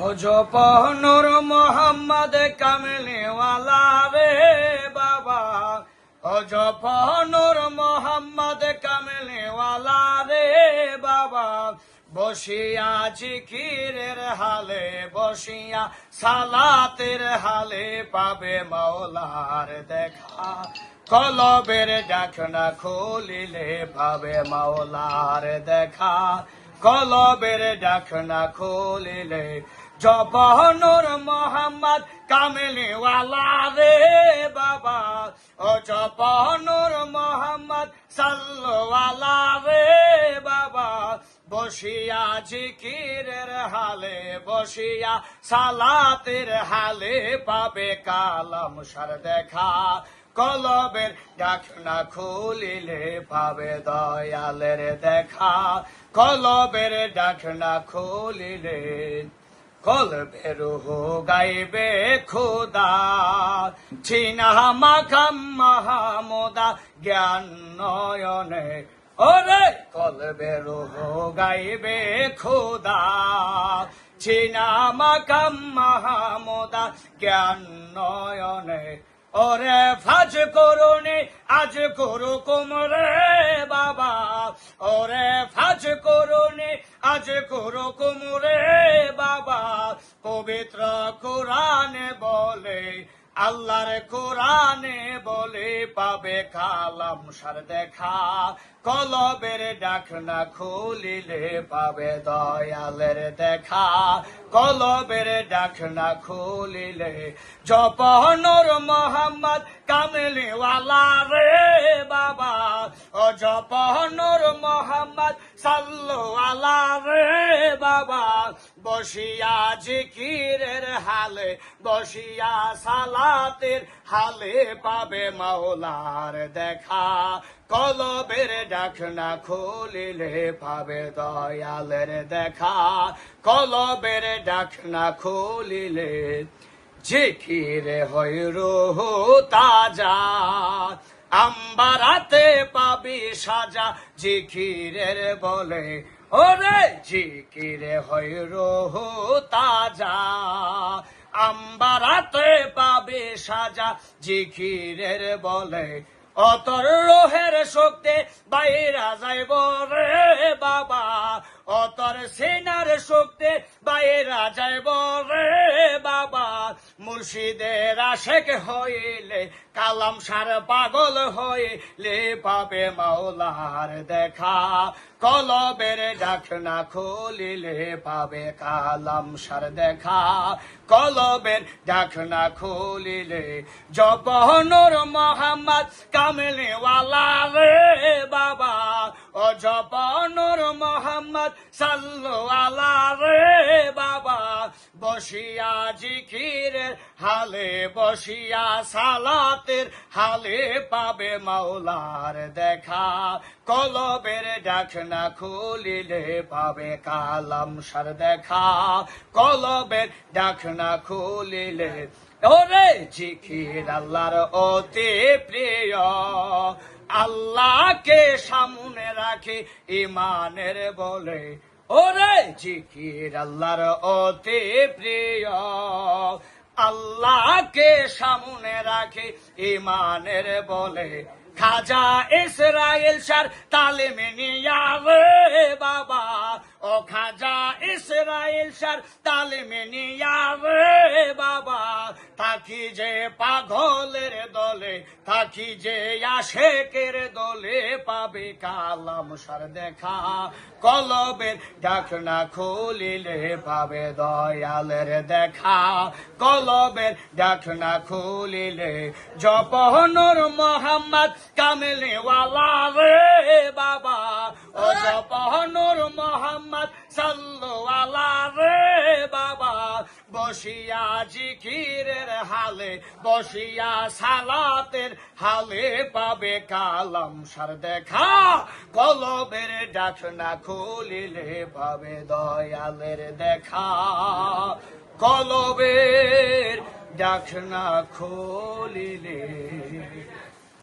অজপনুর মোহাম্মদ কামলিওয়ালা রে বাবা। অজপনুর মোহাম্মদ কামলিওয়ালা রে বাবা। বসিয়া জিকিরের হালে, বসিয়া সালাতের হালে পাবে মাওলার দেখা। কলবের ডাকনা খুলিলে পাবে মাওলার দেখা। কলবের ডাকনা খুলিলে জবহনুর মোহাম্মদ কামিলিওয়ালা রে বাবা। ও জবহনুর মোহাম্মদ সাল্লওয়ালা রে বাবা। বসিয়া জিকিরের হালে, বসিয়া সালাতের হালে পাবে কালাম সার দেখা। কলবের ডাকনা খুলিলে পাবে দয়ালের দেখা। কলবের ডাকনা খুলিলে কলবের হো গাইবে খোদা। চিনা মাখাম মাহমুদা জ্ঞান নয়নে। ওরে কলবের হো গাইবে খোদা। চিনা মাকাম মাহমুদা জ্ঞান নয়নে। ওরে ফাজ করুনি, আজ করু কুমরে বাবা। ওরে ফাজ করুনি, আজ করু কুমরে বাবা। পবিত্র কোরআনে বলে আল্লাহর কোরআনে বলে, পাবে কালাম সার দেখা। কলবের ডাকনা খুলিলে পাবে দয়ালের দেখা। কলবের ডাকনা খুলিলে জপহনুর মোহাম্মদ কামলিওয়ালা রে বাবা। ও জপহনুর মোহাম্মদ সাল্লুয়ালা রে বাবা বসিয়া জিকিরের হালে, বসিয়া সালাতের হালে পাবে মাওলার দেখা। কলবের ডাকনা খুলিলে পাবে দয়ালের দেখা। কলবের ডাকনা খুলিলে জিকিরে হয় রোহ তাজা। আম্বারাতে পাবি সাজা, জিকিরের বলে। ওরে জিকিরে হয় রোহ তাজা। আম্বারাতে পাবে সাজা, জিকিরের বলে। অতর রোহের শক্তি বাইরা যাইব রে বাবা। অতর সেনার শক্তি বাইরা যাইব রে মুর্শিদের আশেক হইলে, কালাম সার পাগল হইলে পাবে মাওলার দেখা, কলবের ডাকনা খুলিলে পাবে কালাম সার দেখা, কলবের ডাকনা খুলিলে, জপহনুর মোহাম্মদ কামলিওয়ালা রে বাবা, ও জপহনুর মোহাম্মদ সাল্লুয়ালা রে বাবা। বসিয়া জিকিরের হালে, বসিয়া সালাতের হালে পাবে মাওলার দেখা। কলবের ডাকনা খুলিলে পাবে কালাম সার দেখা। কলবের ডাকনা খুলিলে, ওরে জিকির আল্লাহর অতি প্রিয়। আল্লাহকে সামনে রাখে ইমানের বলে। ওরে জিকির, আল্লাহর অতি প্রিয়। আল্লাহকে সামনে রাখে ইমানের বলে। খাজা ইসরায়েল সার তালিমে নিয়াবে বাবা। ও খাজা ইসরায়েল সার তালিমে নিয়াবে বাবা। থাকি যে পাগলের দলে থাকি যে আশেকের দলে পাবে কালাম সার দেখা। কলবের ডাকনা খুলিলে পাবে দয়ালের দেখা। কলবের ডাকনা খুলিলে জপহনুর মোহাম্মদ কামিলিওয়ালা রে বাবা। ও জপহনুর মোহাম্মদ সাল্লুয়ালা রে বাবা বসিয়া জিকিরের হালে, বসিয়া সালাতের হালে পাবে কালাম সার দেখা, কলবের ডাকনা খুলিলে পাবে দয়ালের দেখা, কলবের ডাকনা খুলিলে